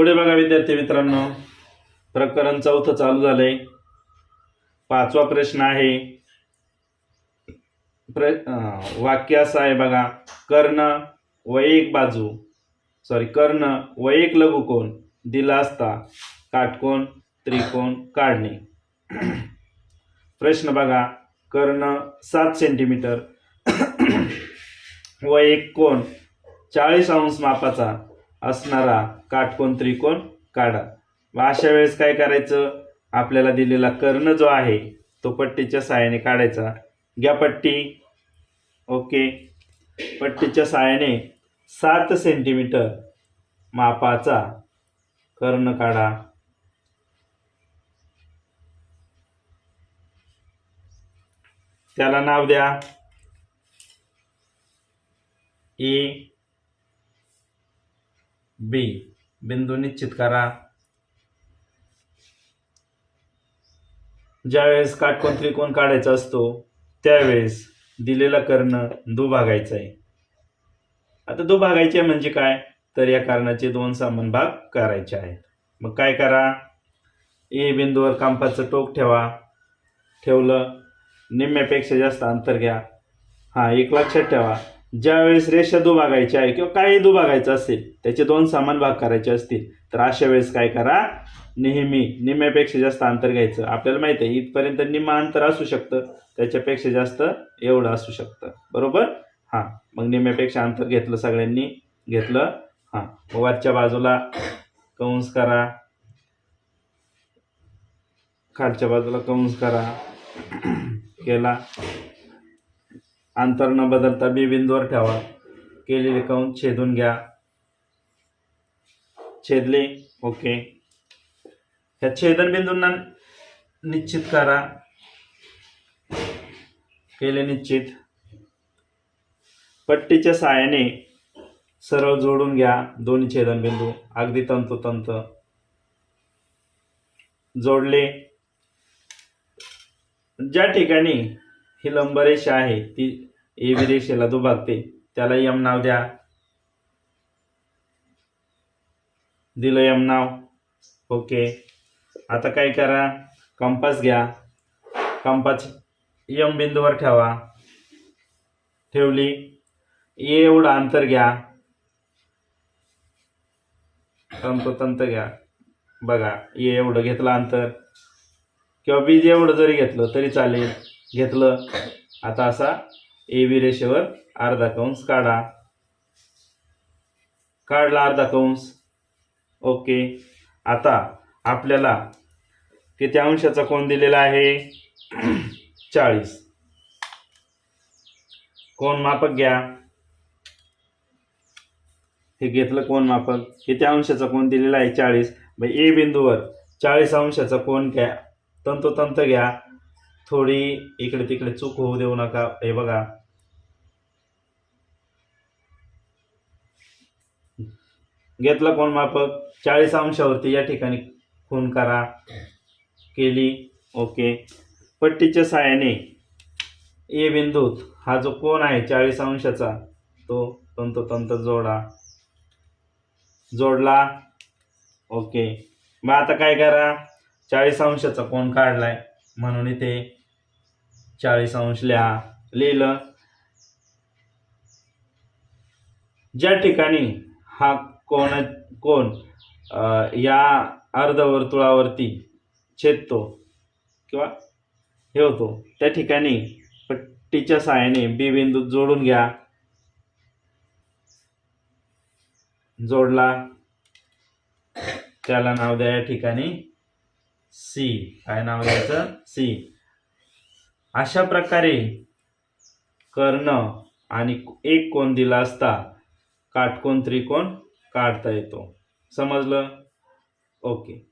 पुढे बघा विद्यार्थी मित्रांनो प्रकरण चौथं चालू झालंय. पाचवा प्रश्न आहे. प्र वाक्य असं आहे बघा कर्ण व एक बाजू. सॉरी कर्ण व एक लघुकोण दिला असता काटकोण त्रिकोण काढणे. प्रश्न बघा कर्ण सात सेंटीमीटर व एक कोण चाळीस अंश मापाचा असणारा काटकोण त्रिकोण काढा. व अशा वेळेस काय करायचं? आपल्याला दिलेला कर्ण जो आहे तो पट्टीच्या सहाय्याने काढायचा. घ्या पट्टी. ओके. पट्टीच्या साहाय्याने सात सेंटीमीटर मापाचा कर्ण काढा. त्याला नाव द्या. A B. बिंदू निश्चित करा. ज्यावेळेस काटकोण त्रिकोण काढायचा असतो त्यावेळेस दिलेला कर्ण दुभागायचा आहे. आता दुभागायचे म्हणजे काय? तर या कर्णाचे दोन समान भाग करायचे आहेत. मग काय करा? ए बिंदूवर कांपाचं टोक ठेवा. ठेवलं. निम्म्यापेक्षा जास्त अंतर घ्या. हां एक लक्षात ठेवा. ज्यावेळेस रेषा दुभागायच्या आहे किंवा काही दुभागायचं असेल त्याचे दोन समान भाग करायचे असतील तर अशा वेळेस काय करा? नेहमी निम्म्यापेक्षा जास्त अंतर घ्यायचं. आपल्याला माहिती आहे इथपर्यंत निम्म अंतर असू शकतं त्याच्यापेक्षा जास्त एवढं असू शकतं. बरोबर? हां. मग निम्म्यापेक्षा अंतर घेतलं सगळ्यांनी घेतलं. हां. वरच्या बाजूला कंस करा. खालच्या बाजूला कंस करा. केला. अंतर न बदलता बी बिंदूवर ठेवा. केलेले कौन छेदून घ्या. छेदले? ओके. ह्या छेदन बिंदूंना निश्चित करा. केले निश्चित. पट्टीच्या साहाय्याने सरळ जोडून घ्या दोन्ही छेदनबिंदू. अगदी तंतोतंत. जोडले. ज्या ठिकाणी ही लंबरेषा आहे ती ए बी रेषेला दुभागते त्याला यम नाव द्या. दिलं यम नाव. ओके. आता काय करा? कंपास घ्या. कंपास यम बिंदूवर ठेवा. ठेवली. ए एवढं अंतर घ्या. तंतोतंत घ्या. बघा ए एवढं घेतलं अंतर. किंवा बीज एवढं जरी घेतलं तरी चालेल. घेतलं. आता असा ए बी रेषेवर अर्धा कंस काढा. काढला अर्धा कंस. ओके. आता आपल्याला किती अंशाचा कोण दिलेला आहे? चाळीस. कोण मापक घ्या. हे घेतलं कोण मापक. किती अंशाचा कोण दिलेला आहे? चाळीस. मग ए बिंदूवर चाळीस अंशाचा कोण घ्या. तंतोतंत घ्या. थोडी इकडे तिकडे चूक होऊ देऊ नका. हे बघा. घेतला कोण माफक? चाळीस अंशावरती या ठिकाणी खून करा. केली. ओके. पट्टीच्या साहाय्याने ए बिंदूत हा जो कोण आहे चाळीस अंशाचा तो तंतोतंत जोडा. जोडला. ओके. मग आता काय करा? चाळीस अंशाचा कोण काढलाय? म्हणून इथे चाळीस अंश लिहा. लिहिलं. ज्या ठिकाणी हा कोण कोण या अर्धवर्तुळावरती छेदतो किंवा हे होतो. त्या ठिकाणी पट्टीच्या साहाय्याने बी बिंदू जोडून घ्या. जोडला. त्याला नाव द्या या ठिकाणी सी. काय नाव द्यायचं? सी. अशा प्रकारे कर्ण आणि एक कोण दिला असता काटकोण त्रिकोण काढता येतो. समजलं? ओके.